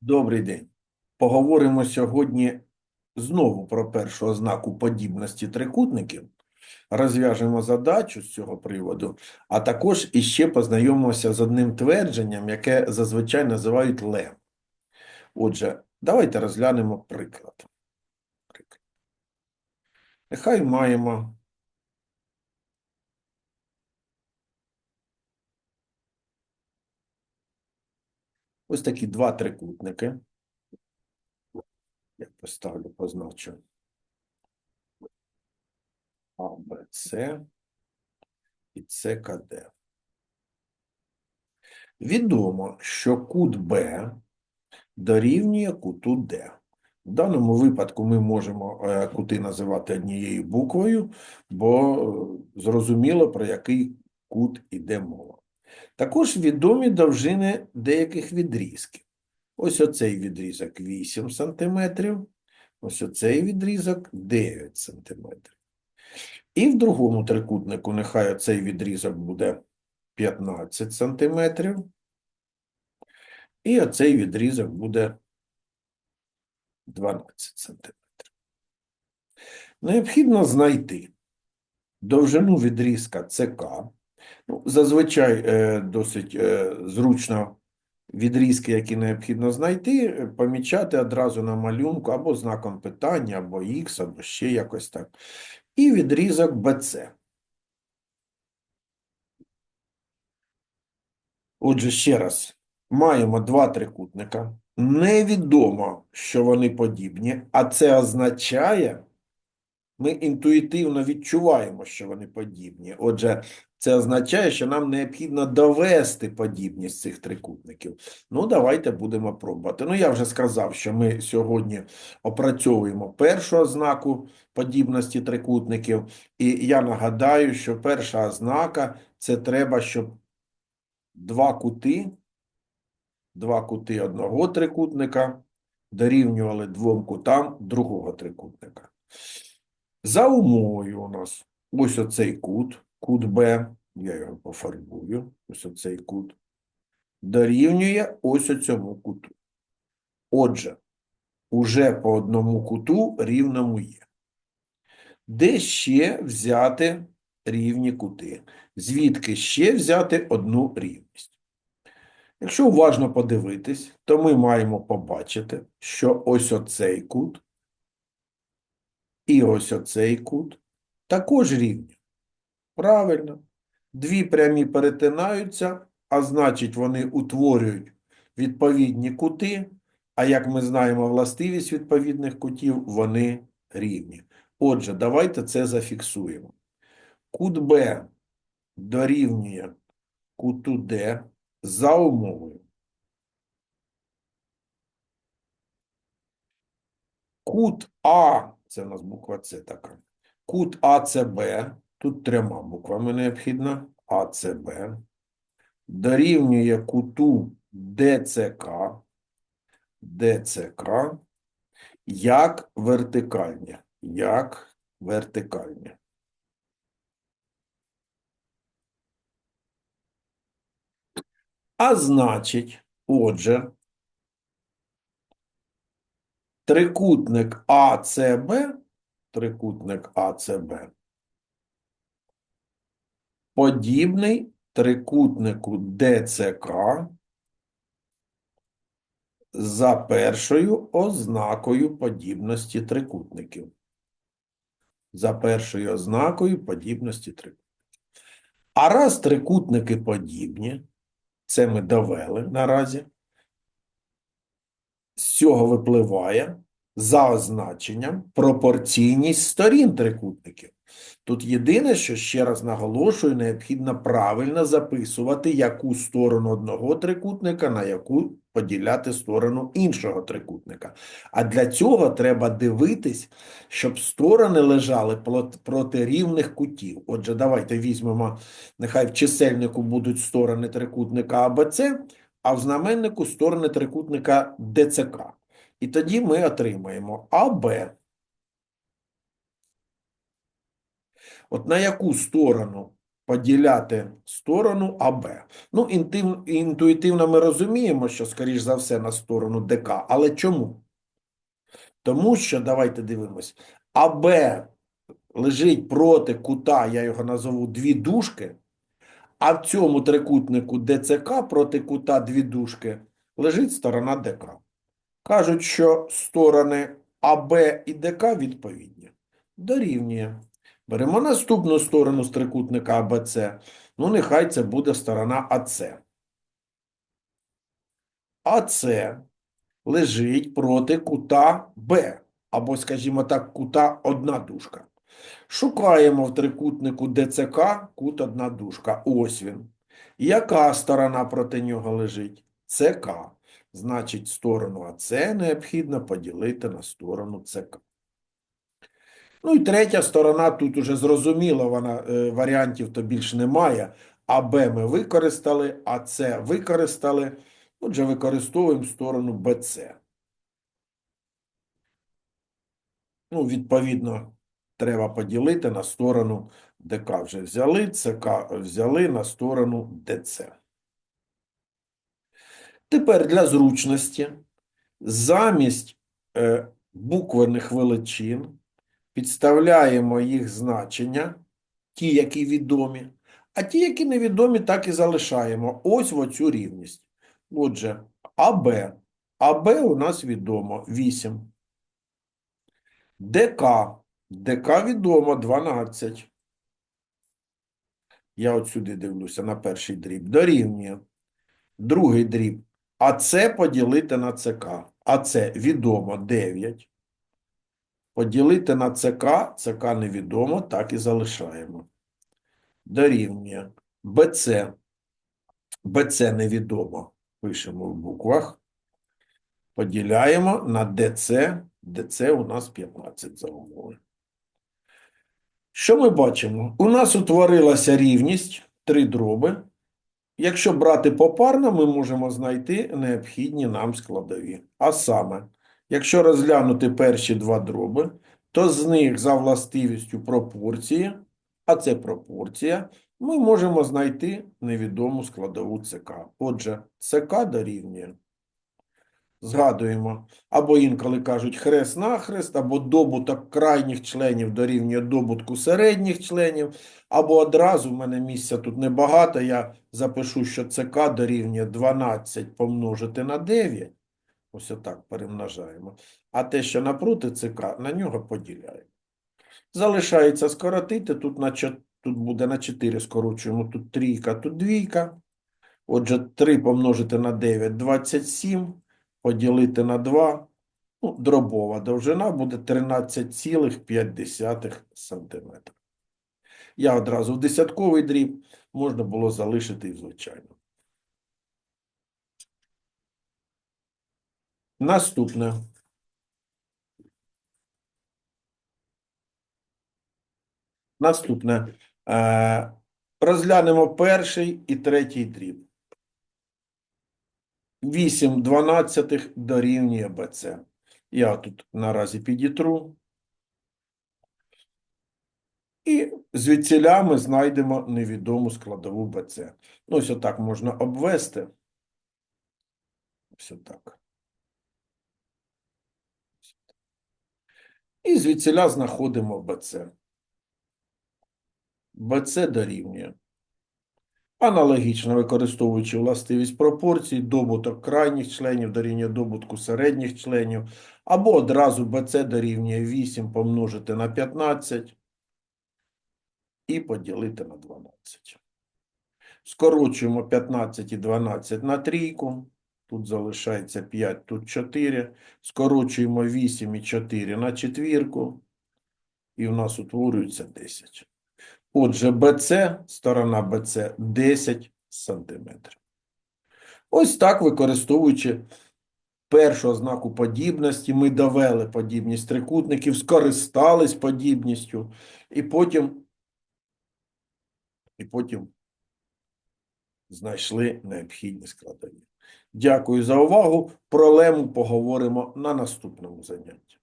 Добрий день. Поговоримо сьогодні знову про першу ознаку подібності трикутників. Розв'яжемо задачу з цього приводу, а також іще познайомимося з одним твердженням, яке зазвичай називають лем. Отже, давайте розглянемо приклад. Нехай маємо ось такі два трикутники. Я поставлю, позначу. А, Б, С і С, К, Д. Відомо, що кут Б дорівнює куту Д. В даному випадку ми можемо е, кути називати однією буквою, бо е, зрозуміло, про який кут іде мова. Також відомі довжини деяких відрізків. Ось оцей відрізок 8 см, ось оцей відрізок 9 см. І в другому трикутнику нехай оцей відрізок буде 15 см, і оцей відрізок буде 12 см. Необхідно знайти довжину відрізка ЦК. Ну, зазвичай е, досить е, зручно відрізки, які необхідно знайти, помічати одразу на малюнку або знаком питання, або Х, або ще якось так. І відрізок BC. Отже, ще раз, маємо два трикутника. Невідомо, що вони подібні, а це означає, ми інтуїтивно відчуваємо, що вони подібні. Отже, це означає, що нам необхідно довести подібність цих трикутників. Ну, давайте будемо пробувати. Ну, я вже сказав, що ми сьогодні опрацьовуємо першу ознаку подібності трикутників. І я нагадаю, що перша ознака – це треба, щоб два кути, два кути одного трикутника дорівнювали двом кутам другого трикутника. За умовою у нас ось оцей кут, кут Б, я його пофарбую, ось оцей кут, дорівнює ось оцьому куту. Отже, уже по одному куту рівному є. Де ще взяти рівні кути? Звідки ще взяти одну рівність? Якщо уважно подивитись, то ми маємо побачити, що ось оцей кут і ось оцей кут також рівні. Правильно. Дві прямі перетинаються, а значить вони утворюють відповідні кути, а як ми знаємо властивість відповідних кутів, вони рівні. Отже, давайте це зафіксуємо. Кут Б дорівнює куту Д за умовою. Кут А, це у нас буква С така. Кут АЦБ, тут трьома буквами необхідно, АЦБ, дорівнює куту ДЦК, ДЦК, як вертикальні, як вертикальні. А значить, отже, трикутник АЦБ, трикутник АЦБ, подібний трикутнику ДЦК за першою ознакою подібності трикутників. За першою ознакою подібності трикутників. А раз трикутники подібні, це ми довели наразі, з цього випливає за означенням пропорційність сторін трикутників. Тут єдине, що ще раз наголошую, необхідно правильно записувати, яку сторону одного трикутника на яку поділяти сторону іншого трикутника. А для цього треба дивитись, щоб сторони лежали проти рівних кутів. Отже, давайте візьмемо, нехай в чисельнику будуть сторони трикутника АБЦ, а в знаменнику сторони трикутника ДЦК. І тоді ми отримаємо АБ. От на яку сторону поділяти сторону АБ. Ну, інтим, інтуїтивно ми розуміємо, що, скоріш за все, на сторону ДК. Але чому? Тому що, давайте дивимось, АБ лежить проти кута, я його назову дві дужки, а в цьому трикутнику ДЦК проти кута дві дужки лежить сторона ДК. Кажуть, що сторони АБ і ДК відповідні. Дорівнює. Беремо наступну сторону з трикутника АБЦ. Ну, нехай це буде сторона АЦ. АЦ лежить проти кута Б, або, скажімо так, кута одна дужка. Шукаємо в трикутнику ДЦК кут одна дужка. Ось він. Яка сторона проти нього лежить? ЦК. Значить, сторону АЦ необхідно поділити на сторону ЦК. Ну і третя сторона, тут уже зрозуміло, вона, е, варіантів то більш немає. АБ ми використали, АЦ використали. Отже, використовуємо сторону БЦ. Ну, відповідно, треба поділити на сторону ДК вже взяли, ЦК взяли на сторону ДЦ. Тепер для зручності замість е, буквених величин підставляємо їх значення, ті, які відомі, а ті, які невідомі, так і залишаємо. Ось в оцю рівність. Отже, АБ. АБ у нас відомо 8. ДК. ДК відомо 12. Я от сюди дивлюся на перший дріб. Дорівнює. Другий дріб. АЦ поділити на ЦК. АЦ відомо 9. Поділити на ЦК. ЦК невідомо, так і залишаємо. Дорівнює. БЦ. БЦ невідомо. Пишемо в буквах. Поділяємо на ДЦ. ДЦ у нас 15 за умови. Що ми бачимо? У нас утворилася рівність три дроби. Якщо брати попарно, ми можемо знайти необхідні нам складові. А саме, якщо розглянути перші два дроби, то з них за властивістю пропорції, а це пропорція, ми можемо знайти невідому складову ЦК. Отже, ЦК дорівнює. Згадуємо, або інколи кажуть хрест-нахрест, або добуток крайніх членів дорівнює добутку середніх членів, або одразу, в мене місця тут небагато, я запишу, що ЦК дорівнює 12 помножити на 9. Ось отак перемножаємо. А те, що напроти ЦК, на нього поділяємо. Залишається скоротити, тут, на, тут буде на 4 скорочуємо, тут трійка, тут двійка. Отже, 3 помножити на 9 – 27 поділити на 2, ну, дробова довжина буде 13,5 см. Я одразу в десятковий дріб можна було залишити і звичайно. Наступне. Наступне. Е, розглянемо перший і третій дріб. 8 дванадцятих дорівнює БЦ. Я тут наразі підітру. І звідсіля ми знайдемо невідому складову БЦ. Ну, ось отак можна обвести. Ось отак. І звідсіля знаходимо БЦ. БЦ дорівнює. Аналогічно використовуючи властивість пропорцій, добуток крайніх членів дорівнює добутку середніх членів, або одразу BC дорівнює 8 помножити на 15 і поділити на 12. Скорочуємо 15 і 12 на трійку. Тут залишається 5, тут 4. Скорочуємо 8 і 4 на четвірку. І в нас утворюється 10. Отже, BC, сторона BC 10 сантиметрів. Ось так, використовуючи першу ознаку подібності, ми довели подібність трикутників, скористались подібністю, і потім, і потім знайшли необхідні складові. Дякую за увагу. Про лему поговоримо на наступному занятті.